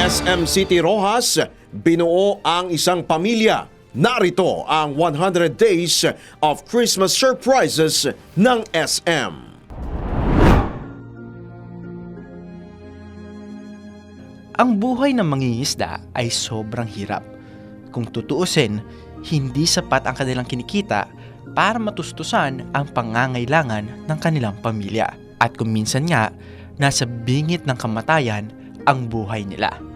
SM City Rojas, binuo ang isang pamilya. Narito ang 100 Days of Christmas Surprises ng SM. Ang buhay ng mangingisda ay sobrang hirap. Kung tutuusin, hindi sapat ang kanilang kinikita para matustusan ang pangangailangan ng kanilang pamilya. At kung minsan nga, nasa bingit ng kamatayan ang buhay nila.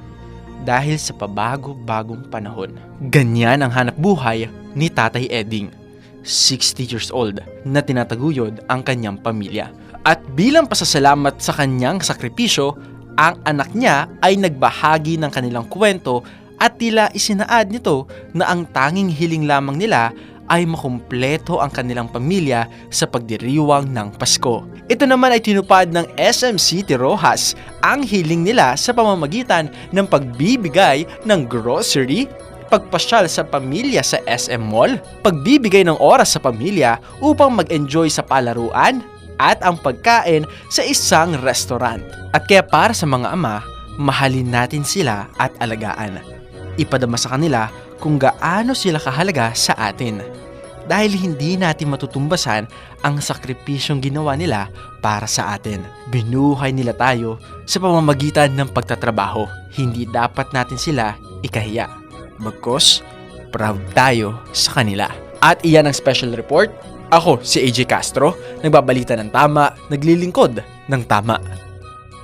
Dahil sa pabago-bagong panahon. Ganyan ang hanap buhay ni Tatay Eding, 60 years old, na tinataguyod ang kanyang pamilya. At bilang pasasalamat sa kanyang sakripisyo, ang anak niya ay nagbahagi ng kanilang kwento at tila isinaad nito na ang tanging hiling lamang nila ay makumpleto ang kanilang pamilya sa pagdiriwang ng Pasko. Ito naman ay tinupad ng SM City Rojas ang hiling nila sa pamamagitan ng pagbibigay ng grocery, pagpasyal sa pamilya sa SM Mall, pagbibigay ng oras sa pamilya upang mag-enjoy sa palaruan, at ang pagkain sa isang restaurant. At kaya para sa mga ama, mahalin natin sila at alagaan. Ipadama sa kanila kung gaano sila kahalaga sa atin. Dahil hindi natin matutumbasan ang sakripisyong ginawa nila para sa atin. Binuhay nila tayo sa pamamagitan ng pagtatrabaho. Hindi dapat natin sila ikahiya. Bagkos, proud tayo sa kanila. At iyan ang special report. Ako si AJ Castro, nagbabalita ng tama, naglilingkod ng tama.